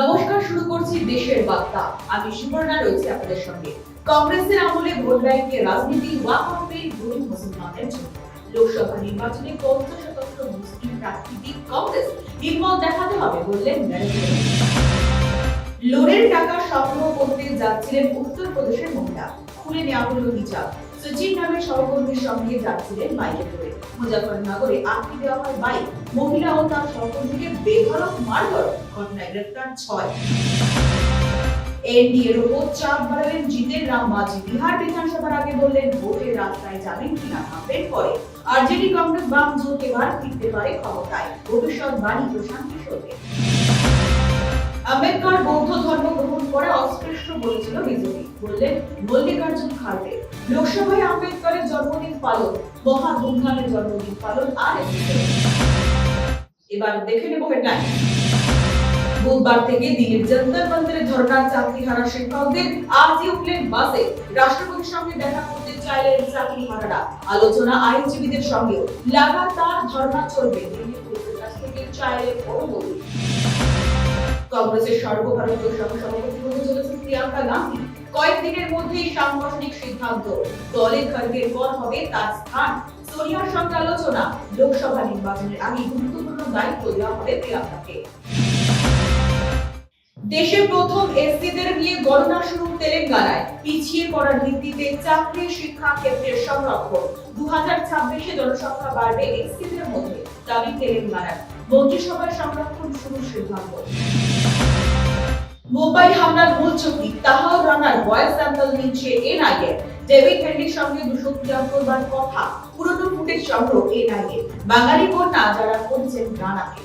নমস্কার শুরু করছি দেশের বার্তা। আমি সুবর্ণা রয়েছে আপনাদের সঙ্গে। কংগ্রেসের আমলে ভোট ব্যাংকের রাজনীতি ওয়াকফে গরিব মুসলমানদের জন্য। লোকসভা নির্বাচনে পঞ্চাশ শতাংশ মুসলিম প্রার্থী কংগ্রেস হিম্মত দেখাতে হবে বললেন লোনের টাকা সংগ্রহ করতে যাচ্ছিলেন উত্তরপ্রদেশের মহিলা। খুলে নেওয়া হলো হিজাব। সচিন নামের সহকর্মীর সঙ্গে যাচ্ছিলেন বাইকে করে। মুজাফরনগরে আটকে দেওয়া হয় বাইক। মহিলা ও তার সহকর্মীকে বেধড়ক মারধর ঘটনায় গ্রেফতার ছয়। এনডিএর ওপর চাপ বাড়ালেন জিতেন রাম মাঝি। বিহার বিধানসভার আগে বললেন, ভোটের রাস্তায় যাবেন কিনা ভাববেন পরে। আরজেডি কংগ্রেস বাম জোট এবার ফিরতে পারে ক্ষমতায়। ভবিষ্যৎ বাণী প্রশান্ত আম্বেদকর বৌদ্ধ ধর্ম গ্রহণ করে অস্পৃশ্য বলেছিল বিজেপি বললেন, মল্লিকার্জুন খাড়গে লোকসভায় আম্বেদকরের জন্মদিন পালন, মহা ধুমধামের জন্মদিন পালন আর এবার দেখে নেব হেডলাইন বুধবার থেকে দিল্লির জন্তর মন্তরে ধর্নার চাকরি হারা শিক্ষকদের আজই উঠলেন বাসে। রাষ্ট্রপতির সঙ্গে দেখা করতে চাইলেন চাকরি হারারা। আলোচনা আইনজীবীদের সঙ্গেও লাগাতার ধর্না চলবে। কংগ্রেসের সর্বভারতীয় সহসভাপতি হতে চলেছেন প্রিয়াঙ্কা গান্ধী কয়েকদিনের মধ্যেই সাংগঠনিক সিদ্ধান্ত। দলে খড়গের পর হবে তার স্থান। সোনিয়ার সঙ্গে আলোচনা লোকসভা নির্বাচনের আগে গুরুত্বপূর্ণ দায়িত্ব দেওয়া হবে প্রিয়াঙ্কাকে। দেশে প্রথম এসসিদের নিয়ে গণনা শুরু তেলেঙ্গানায়। পিছিয়ে পড়ার ভিত্তিতে চাকরি শিক্ষা ক্ষেত্রের সংরক্ষণ। দু হাজার ছাব্বিশে জনসংখ্যা বাড়বে এসসিদের মধ্যে, দাবি তেলেঙ্গানার। মন্ত্রিসভার সংরক্ষণ শুরুর সিদ্ধান্ত। মুম্বাই হামলার মূল চুক্তি তাহাও রানার ভয়েস স্যাম্পল নিচ্ছে এনআইএ। ডেভিড হেনরির সঙ্গে দুশো তিয়াত্তর বার কথা, পুরনো ফুটেজ সংগ্রহ এনআইএ। বাঙালি কন্যা যারা করছেন রানাকে।